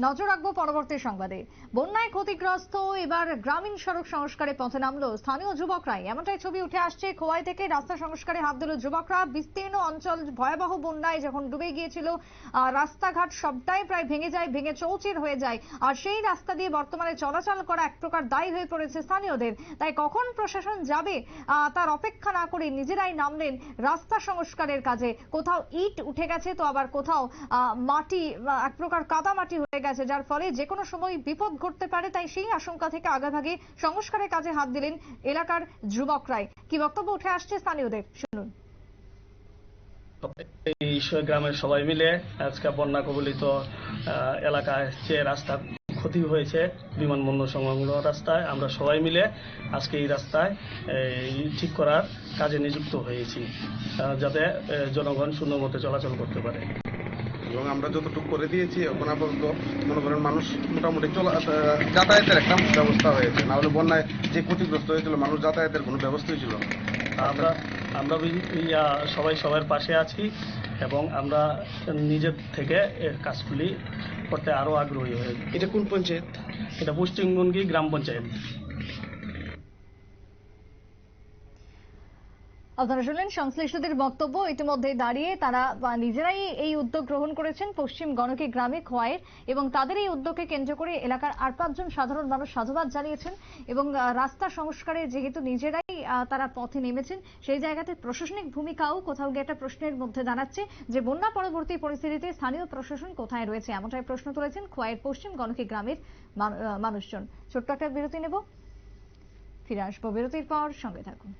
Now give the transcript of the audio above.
নজর রাখব পরবর্তী সংবাদে। বন্যায় ক্ষতিগ্রস্ত, এবার গ্রামীণ সড়ক সংস্কারে পথে নামলো স্থানীয় যুবকরাই। এমনটাই ছবি উঠে আসছে খোয়াই থেকে রাস্তা সংস্কারে হাত দিল যুবকরা। বিস্তীর্ণ অঞ্চল, ভয়াবহ বন্যায় যখন ডুবে গিয়েছিল রাস্তাঘাট সবটাই প্রায় ভেঙে যায়, ভেঙে চৌচির হয়ে যায়। আর সেই রাস্তা দিয়ে বর্তমানে চলাচল করা এক প্রকার দায়ী হয়ে পড়েছে স্থানীয়দের। তাই কখন প্রশাসন যাবে তার অপেক্ষা না করে নিজেরাই নামলেন রাস্তা সংস্কারের কাজে। কোথাও ইট উঠে গেছে, তো আবার কোথাও মাটি এক প্রকার কাদা মাটি হয়ে গেছে যার ফলে যে কোনো সময় বিপদ ঘটতে পারে তাই সেই আশঙ্কা থেকে আগেভাগে সংস্কারের কাজে হাত দিলেন এলাকার যুবকরাই কি বক্তব্য উঠে আসছে স্থানীয়দের শুনুন। স- গ্রামের সবাই মিলে আজকে বন্যা কবলিত আহ, এলাকায় যে রাস্তা ক্ষতি হয়েছে বিমানবন্দর সংলগ্ন রাস্তায় আমরা সবাই মিলে আজকে এই রাস্তায় ঠিক করার কাজে নিযুক্ত হয়েছি যাতে জনগণ সুন্দর মতো চলাচল করতে পারে। এবং আমরা যতটুকু করে দিয়েছি এখন আপাতত মনে করেন মানুষ মোটামুটি চলা যাতায়াতের একটা ব্যবস্থা হয়েছে। না হলে বন্যায় যে ক্ষতিগ্রস্ত হয়েছিল মানুষ যাতায়াতের কোনো ব্যবস্থাই ছিল না। আমরা আমরা সবাই সবার পাশে আছি এবং আমরা নিজের থেকে এর কাজগুলি করতে আরও আগ্রহী হয়ে এটা কোন পঞ্চায়েত? এটা পশ্চিমবঙ্গী গ্রাম পঞ্চায়েত। আপনারা শুনলেন, সংশ্লিষ্টদের বক্তব্য ইতিমধ্যে দাঁড়িয়ে। তারা নিজেরাই এই উদ্যোগ গ্রহণ করেছেন পশ্চিম গণকে গ্রামে খোয়াইয়ের এবং তাদের এই উদ্যোগকে কেন্দ্র করে এলাকার আর পাঁচজন সাধারণ মানুষ সাধুবাদ জানিয়েছেন এবং রাস্তা সংস্কারে যেহেতু নিজেরাই তারা পথে নেমেছেন, সেই জায়গাতে প্রশাসনিক ভূমিকাও কোথাও গিয়ে একটা প্রশ্নের মধ্যে দাঁড়াচ্ছে যে বন্যা পরবর্তী পরিস্থিতিতে স্থানীয় প্রশাসন কোথায় রয়েছে? এমনটাই প্রশ্ন তুলেছেন খোয়াইয়ের পশ্চিম গণকে গ্রামের মানুষজন। ছোট্ট একটা বিরতি নেব। ফিরে আসব বিরতির পর, সঙ্গে থাকুন।